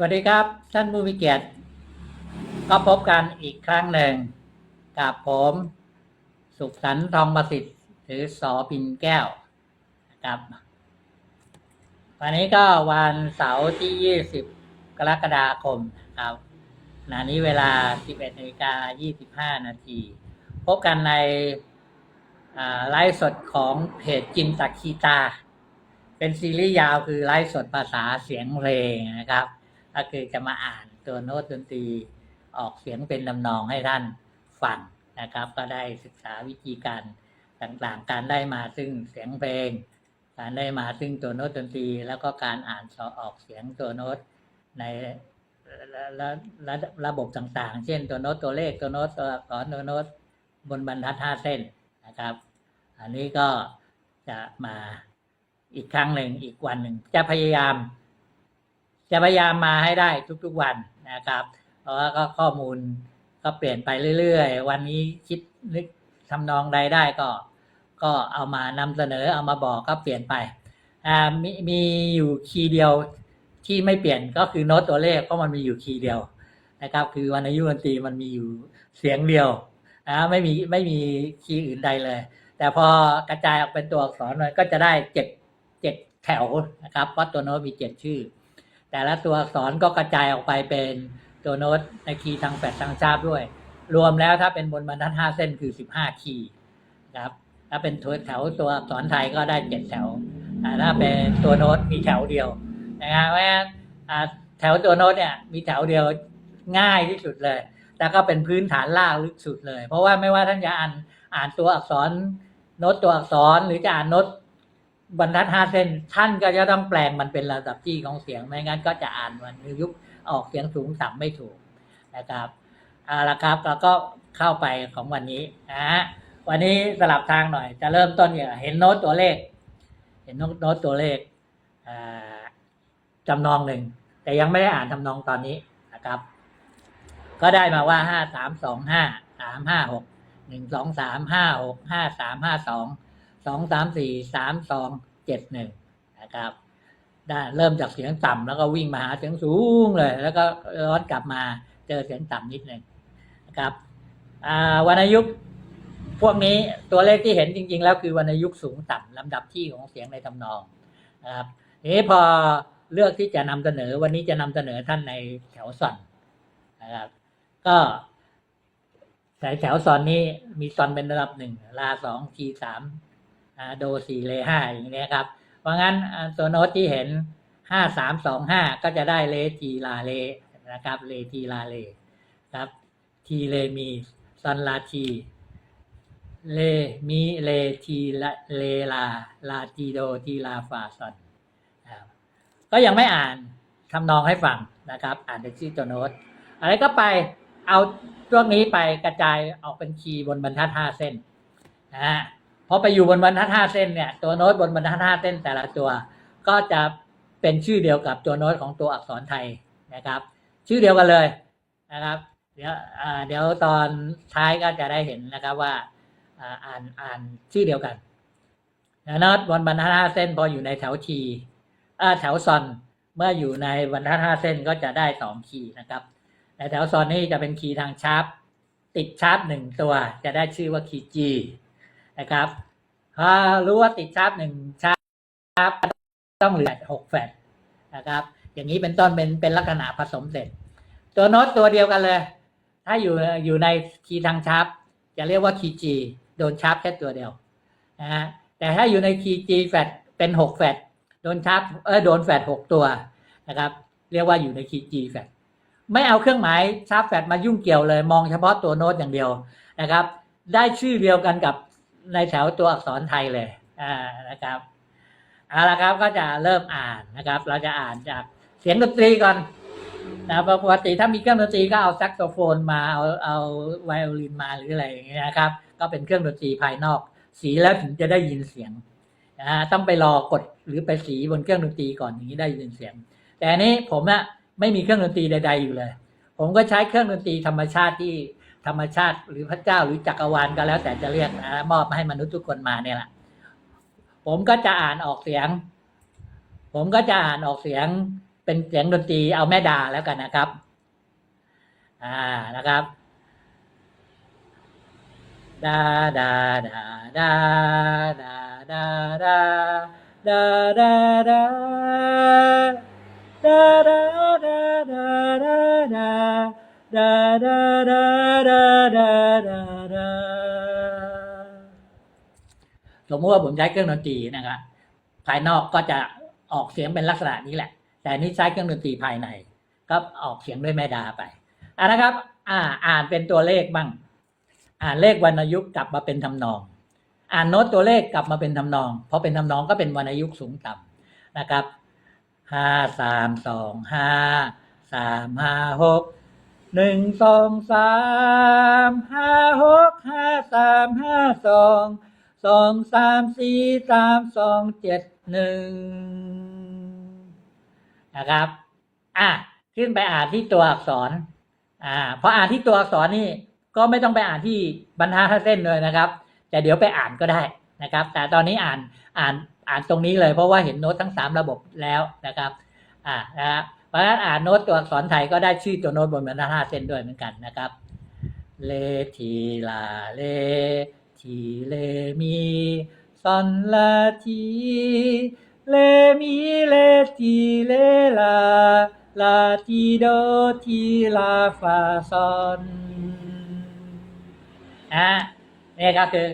สวัสดีครับ ท่านผู้มีเกียรติก็พบกันอีกครั้งหนึ่ง กับผม สุขสันต์ทองประสิทธิ์หรือสอปินแก้วนะครับวันนี้ก็วันเสาร์ที่ 20 กรกฎาคมครับขณะนี้เวลา 11นาฬิกา25 นาที พบกันในไลฟ์สดของเพจจินตะคีตา เป็นซีรีส์ยาวคือไลฟ์สดภาษาเสียงเพลงนะครับ ก็คือจะมาอ่านตัวโน้ตดนตรีออกเสียงเป็นลำนองให้ท่านฟังนะครับ ก็ได้ศึกษาวิธีการต่างๆ การได้มาซึ่งเสียงเพลง การได้มาซึ่งตัวโน้ตดนตรี แล้วก็การอ่านสอออกเสียงตัวโน้ตในระระระะบบต่างๆ เช่นตัวโน้ตตัวเลขตัวโน้ตตัวอักษรตัวโน้ตบนบรรทัดห้าเส้นนะครับ อันนี้ก็จะมาอีกครั้งหนึ่งอีกวันหนึ่งจะพยายาม จะพยายามมาให้ได้ทุกๆวันนะครับ เพราะว่าก็ข้อมูลก็เปลี่ยนไปเรื่อยๆ วันนี้คิดนึกทำนองใดได้ก็ ก็เอามานำเสนอเอามาบอกก็เปลี่ยนไปมีมีอยู่คีย์เดียวที่ไม่เปลี่ยนก็คือโน้ตตัวเลขเพราะมันมีอยู่คีย์เดียวนะครับ คือวรรณยุกต์ดนตรีมันมีอยู่เสียงเดียวอ่าไม่มีไม่มีคีย์อื่นใดเลย แต่พอกระจายออกเป็นตัวอักษรมันก็จะได้เจ็ดเจ็ดแถวนะครับเพราะตัวโน้ตมีเจ็ดชื่อ แต่ละตัวอักษรก็กระจายออกไปเป็นตัวโน้ตในคีย์ทางแฟดทางชาบด้วย รวมแล้วถ้าเป็นบนบรรทัดห้าเส้นคือสิบห้าคีย์นะครับ ถ้าเป็นตัวแถวตัวอักษรไทยก็ได้เจ็ดแถวถ้าเป็นตัวโน้ตมีแถวเดียวนะครับเพราะฉะนั้นแถวตัวโน้ตเนี่ยมีแถวเดียวง่ายที่สุดเลยแต่ก็เป็นพื้นฐานล่างลึกสุดเลย เพราะว่าไม่ว่าท่านจะอ่านอ่านตัวอักษรโน้ตตัวอักษรหรือจะอ่านโน้ต บรรทัดห้าเส้นท่านก็จะต้องแปลงมันเป็นระดับที่ของเสียงไม่งั้นก็จะอ่านมันยุบออกเสียงสูงต่ำไม่ถูกนะครับเอาละครับเราก็เข้าไปของวันนี้นะฮะวันนี้สลับทางหน่อย จะเริ่มต้นเนี่ยเห็นโน้ตตัวเลข เห็นโน้ตตัวเลขจำนองหนึ่งแต่ยังไม่ได้อ่านทำนองตอนนี้นะครับ ก็ได้มาว่าห้าสามสองห้าสามห้าหกหนึ่งสองสามห้าหกห้าสามห้าสอง สองสามสี่สามสองเจ็ดหนึ่งนะครับได้เริ่มจากเสียงต่ำแล้วก็วิ่งมาหาเสียงสูงเลย แล้วก็ย้อนกลับมาเจอเสียงต่ำนิดหนึ่งนะครับวรรณยุกต์พวกนี้ตัวเลขที่เห็นจริง ๆ แล้วคือวรรณยุกต์สูงต่ำลำดับที่ของเสียงในทำนองนะครับนี้พอเลือกที่จะนำเสนอวันนี้จะนำเสนอท่านในแถวซอนนะครับก็สายแถวซอนนี้มีซอนเป็นระดับหนึ่งลาสองทีสาม โดสี่เลห้าอย่างนี้ครับ เพราะงั้นตัวโน้ตที่เห็นห้าสามสองห้าก็จะได้เลทีลาเลนะครับเลทีลาเลครับทีเลมีซอนลาทีเลมีเลทีละเลลาลาจีโดทีลาฟาซอนก็ยังไม่อ่านทำนองให้ฟังนะครับ อ่านแต่ชื่อตัวโน้ตอะไรก็ไปเอาช่วงนี้ไปกระจายออกเป็นคีย์บนบรรทัดห้าเส้นนะ ฮะพอไปอยู่บนบรรทัดห้าเส้นเนี่ยตัวโน้ตบนบรรทัดห้าเส้นแต่ละตัว ก็จะเป็นชื่อเดียวกับตัวโน้ตของตัวอักษรไทยนะครับ ชื่อเดียวกันเลยนะครับ เดี๋ยวเดี๋ยวตอนท้ายก็จะได้เห็นนะครับว่าอ่าอ่านอ่านชื่อเดียวกันโน้ตบนบรรทัดห้าเส้นพออยู่ในแถวทีอ่าแถวซอนเมื่ออยู่ในบรรทัดห้าเส้นก็จะได้สองคีย์นะครับในแถวซอนนี่จะเป็นคีย์ทางชาร์ปติดชาร์ปหนึ่งตัว จะได้ชื่อว่าคีย์ G นะครับถ้ารู้ว่าติดชาร์ปหนึ่งชาร์ปต้องเหลือหกแฟดนะครับ อย่างนี้เป็นต้นเป็นเป็นลักษณะผสมเสร็จ ตัวโน้ตตัวเดียวกันเลย ถ้าอยู่อยู่ในคีย์ทางชาร์ปจะเรียกว่าคีย์ G โดนชาร์ปแค่ตัวเดียวนะฮะแต่ถ้าอยู่ในคีย์ G แฟดเป็นหกแฟดโดนชาร์ปเออโดนแฟดหกตัวนะครับ เรียกว่าอยู่ในคีย์ G แฟดไม่เอาเครื่องหมายชาร์ปแฟดมายุ่งเกี่ยวเลย มองเฉพาะตัวโน้ตอย่างเดียวนะครับ ได้ชื่อเดียวกันกับ ในแถวตัวอักษรไทยเลยอ่านะครับเอาละครับก็จะเริ่มอ่านนะครับ เราจะอ่านจากเสียงดนตรีก่อนนะปกติถ้ามีเครื่องดนตรีก็เอาแซกโซโฟนมาเอาเอาไวโอลินมาหรืออะไรอย่างเงี้ยนะครับ ก็เป็นเครื่องดนตรีภายนอก สีแล้วถึงจะได้ยินเสียงนะต้องไปรอกดหรือไปสีบนเครื่องดนตรีก่อนอย่างนี้ได้ยินเสียง แต่อันนี้ผมอะไม่มีเครื่องดนตรีใด ๆอยู่เลย ผมก็ใช้เครื่องดนตรีธรรมชาติที่ ธรรมชาติหรือพระเจ้าหรือจักรวาลก็แล้วแต่จะเรียกนะมอบมาให้มนุษย์ทุกคนมาเนี่ยแหละผมก็จะอ่านออกเสียง ผมก็จะอ่านออกเสียงเป็นเสียงดนตรีเอาแม่ดาแล้วกันนะครับ อ่านะครับดาดาดาดาดาดาดาดาดาดาดาดาดาดาดา ดาดาดาดาดาดาดาสมมติว่าผมใช้เครื่องดนตรีนะครับภายนอกก็จะออกเสียงเป็นลักษณะนี้แหละ แต่นี่ใช้เครื่องดนตรีภายในก็ออกเสียงด้วยแม่ดาไปอ่นะครับ อ่าอ่านเป็นตัวเลขบ้าง อ่านเลขวรรณยุกต์กลับมาเป็นทำนอง อ่านโน้ตตัวเลขกลับมาเป็นทำนองเพราะเป็นทำนองก็เป็นวรรณยุกต์สูงต่ำนะครับห้าสามสองห้าสามห้าหก หนึ่งสองสามห้าหกห้าสามห้าสองสองสามสี่สามสองเจ็ดหนึ่งนะครับ อะขึ้นไปอ่านที่ตัวอักษร อ่าพออ่านที่ตัวอักษรนี่ก็ไม่ต้องไปอ่านที่บรรทัดห้าเส้นเลยนะครับแต่เดี๋ยวไปอ่านก็ได้นะครับ แต่ตอนนี้อ่านอ่านอ่านตรงนี้เลยเพราะว่าเห็นโน้ตทั้งสามระบบแล้วนะครับ อ่านะครับ เพราะฉะนั้นอ่านโน้ตตัวอักษรไทยก็ได้ชื่อตัวโน้ตบนบรรทัดห้าเส้นด้วยเหมือนกันนะครับ เลทีลาเลทีเลมีซอนลาทีเลมีเลทีเลลาลาทีโดทีลาฟาซอนอะนี่ก็คือ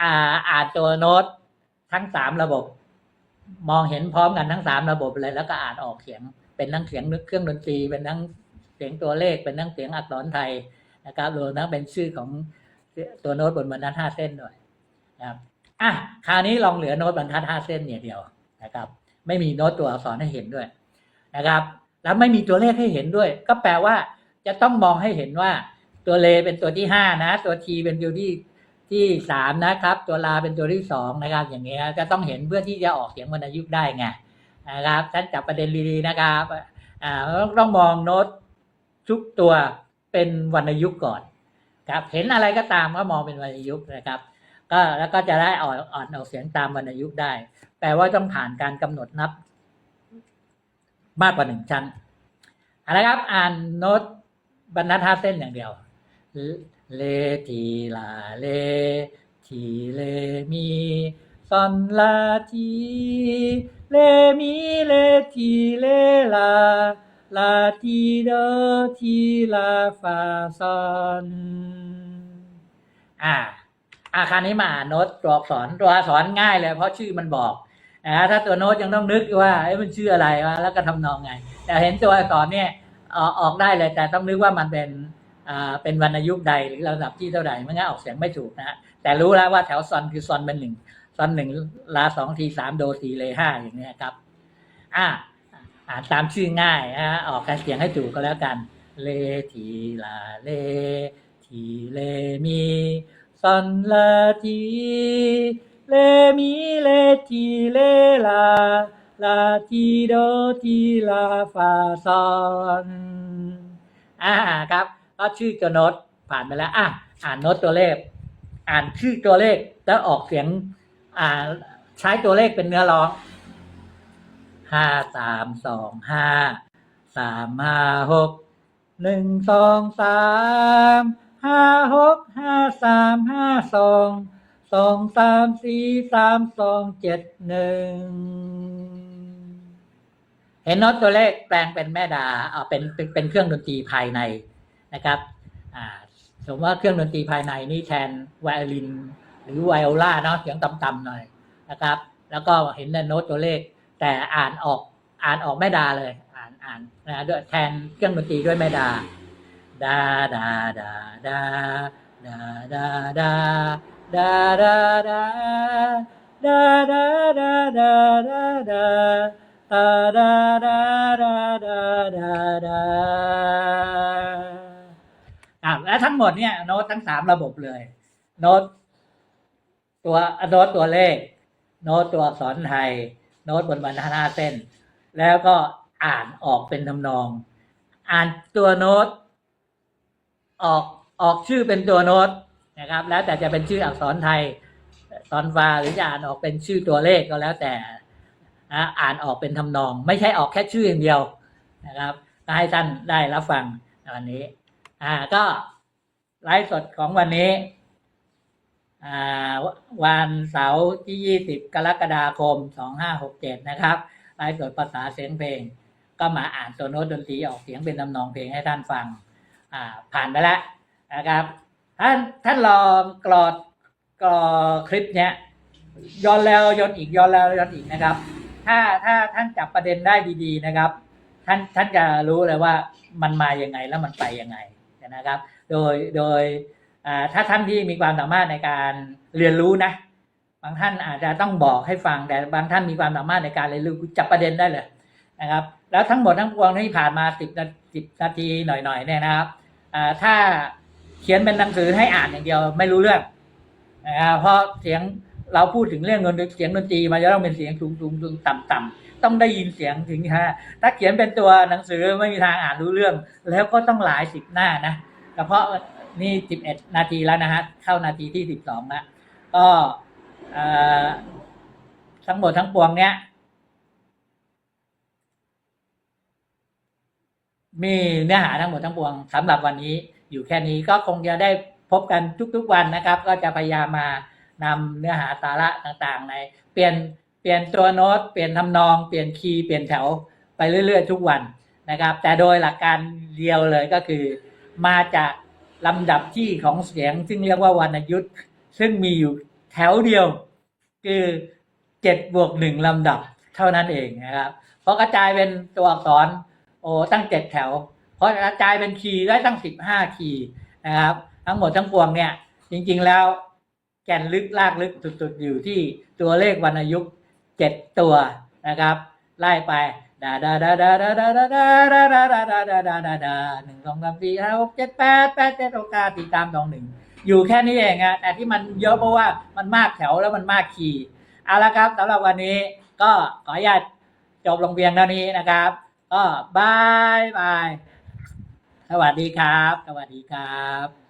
อ่าอ่านตัวโน้ตทั้งสามระบบ มองเห็นพร้อมกันทั้งสามระบบเลย แล้วก็อ่านออกเสียง เป็นทั้งเสียงเครื่องดนตรีเป็นทั้งเสียงตัวเลขเป็นทั้งเสียงอักษรไทยนะครับรวมทั้งเป็นชื่อของตัวโน้ตบนบรรทัดห้าเส้นด้วยนะครับอะคราวนี้ลองเหลือโน้ตบรรทัดห้าเส้นเนี่ยเดียวนะครับ ไม่มีโน้ตตัวอักษรให้เห็นด้วยนะครับ แล้วไม่มีตัวเลขให้เห็นด้วย ก็แปลว่าจะต้องมองให้เห็นว่าตัวเลเป็นตัวที่ห้านะ ตัวทีเป็นตัวที่ที่สามนะครับ ตัวลาเป็นตัวที่สองนะครับ อย่างเงี้ยจะต้องเห็นเพื่อที่จะออกเสียงวรรณยุกต์ได้ไง นะครับท่านจับประเด็นดีๆนะครับต้องมองโน้ตทุกตัวเป็นวรรณยุกต์ก่อนครับเห็นอะไรก็ตามก็มองเป็นวรรณยุกต์นะครับ ก็แล้วก็จะได้อ่อนอ่อนออกเสียงตามวรรณยุกต์ได้ แปลว่าต้องผ่านการกำหนดนับ มากกว่าหนึ่งชั้นอาละครับ อ่านโน้ตบรรทัดห้าเส้นอย่างเดียวเลทีลาเลทีเลมีซอนลาทีเล มีเลทีเลลา ลาทีโดทีลาฟาซอนอ่าอาคราวนี้มาโน้ตตัวอักษรตัวอักษรง่ายเลย เพราะชื่อมันบอกนะถ้าตัวโน้ตยังต้องนึกว่าเอ้มันชื่ออะไรวะแล้วก็ทำนองไง แต่เห็นตัวอักษรเนี่ยออกได้เลยแต่ต้องนึกว่ามันเป็นอ่าเป็นวรรณยุกต์ใดหรือระดับที่เท่าไหร่ไม่งั้นออกเสียงไม่ถูกนะฮะแต่รู้แล้วว่าแถวซอนคือซอนเป็นหนึ่ง ซอนหนึ่งลาสองทีสามโดสี่เลห้าอย่างเงี้ยครับ อ่าอ่านตามชื่อง่ายนะฮะออกการเสียงให้ถูกก็แล้วกัน เลทีลาเล ทีเลมีซอนลาทีเลมีเลทีเลลาลาทีโดทีลาฟาซอนอ่าครับก็ชื่อตัวโน้ตผ่านไปแล้วอะอ่านโน้ตตัวเลข อ่านชื่อตัวเลขแล้วออกเสียง ใช้ตัวเลขเป็นเนื้อร้องห้าสามสองห้าสามห้าหกหนึ่งสองสามห้าหกห้าสามห้าสองสองสามสี่สามสองเจ็ดหนึ่งเห็นโน้ตตัวเลขแปลงเป็นแม่ดาเอาเป็นเป็นเครื่องดนตรีภายในนะครับ อ่าสมมติว่าเครื่องดนตรีภายในนี่แทนไวโอลิน หรือไวโอลาเนาะเสียงต่ำๆหน่อยนะครับ แล้วก็เห็นในโน้ตตัวเลข แต่อ่านออกอ่านออกแม่ดาเลย อ่านอ่านนะด้วยแทนเครื่องดนตรีด้วยแม่ดาดาดาดาดาดาดาดาดาดาดาดาดาดาดาดาดาตาดาดาดาดาดาดาอะและทั้งหมดเนี่ยโน้ตทั้งสามระบบเลย โน้ต ตัวโน้ตตัวเลข โน้ตตัวอักษรไทย โน้ตบนบรรทัดห้าเส้น แล้วก็อ่านออกเป็นทำนอง อ่านตัวโน้ต ออกออกชื่อเป็นตัวโน้ตนะครับ แล้วแต่จะเป็นชื่ออักษรไทยตอนฟ้าหรือจะอ่านออกเป็นชื่อตัวเลขก็แล้วแต่นะอ่านออกเป็นทำนอง ไม่ใช่ออกแค่ชื่ออย่างเดียวนะครับก็ให้ท่านได้รับฟังในวันนี้ อ่าก็ไลฟ์สดของวันนี้ วันเสาร์ที่ 20 กรกฎาคม 2567 นะครับไลฟ์สดภาษาเสียงเพลง ก็มาอ่านตัวโน้ตดนตรีออกเสียงเป็นทำนองเพลงให้ท่านฟัง ผ่านไปแล้วนะครับ ท่านท่านลองกรอดกรอคลิปเนี้ยย้อนแล้วย้อนอีกย้อนแล้วย้อนอีกนะครับ ถ้าถ้าท่านจับประเด็นได้ดีๆนะครับ ท่านท่านจะรู้เลยว่ามันมาอย่างไงแล้วมันไปยังไงนะครับ โดยโดย ถ้าท่านที่มีความสามารถในการเรียนรู้นะ บางท่านอาจจะต้องบอกให้ฟังแต่บางท่านมีความสามารถในการเรียนรู้จับประเด็นได้เลยนะครับ แล้วทั้งหมดทั้งปวงที่ผ่านมาสิบนาสิบนาทีหน่อยๆเนี่ยนะครับถ้าเขียนเป็นหนังสือให้อ่านอย่างเดียวไม่รู้เรื่องนะครับเพราะเสียงเราพูดถึงเรื่องดนตรีเสียงดนตรีมาจะต้องเป็นเสียงสูงสูงสูงต่ำต่ำต้องได้ยินเสียงถึงฮะถ้าเขียนเป็นตัวหนังสือไม่มีทางอ่านรู้เรื่อง แล้วก็ต้องหลายสิบหน้านะเฉพาะ นี่สิบเอ็ดนาทีแล้วนะฮะ เข้านาทีที่สิบสองแล้วก็ทั้งหมดทั้งปวงเนี้ยมีเนื้อหาทั้งหมดทั้งปวงสำหรับวันนี้อยู่แค่นี้ก็คงจะได้พบกันทุกๆวันนะครับ ก็จะพยายามมานำเนื้อหาสาระต่างๆ ใน เปลี่ยนเปลี่ยนตัวโน้ต เปลี่ยนทำนองเปลี่ยนคีย์เปลี่ยนแถวไปเรื่อยๆ ทุกวันนะครับ แต่โดยหลักการเดียวเลยก็คือมาจาก ลำดับที่ของเสียง ซึ่งเรียกว่าวรรณยุทธ์ซึ่งมีอยู่แถวเดียว คือเจ็ดบวกหนึ่งลำดับเท่านั้นเองนะครับเพราะกระจายเป็นตัวอักษรโอ้ตั้งเจ็ดแถว เพราะกระจายเป็นคีย์ได้ตั้งสิบห้าคีย์นะครับ ทั้งหมดทั้งปวงเนี่ย จริง ๆแล้วแก่นลึกลากลึกสุดๆอยู่ที่ตัวเลขวรรณยุกต์เจ็ดตัวนะครับ ไล่ไป ดาดาดาดาดาดาดาดาดาดาดาดาดาดาดาดาหนึ่งสองสามสี่ห้าหกเจ็ดแปดแปดเจ็ดหกเก้าสี่สามสองหนึ่งอยู่แค่นี้เองอะแต่ที่มันเยอะเพราะว่ามันมากแถวแล้วมันมากคีย์เอาละครับสำหรับวันนี้ก็ขออนุญาตจบลงเพียงเท่านี้นะครับ ก็บายบายสวัสดีครับ สวัสดีครับ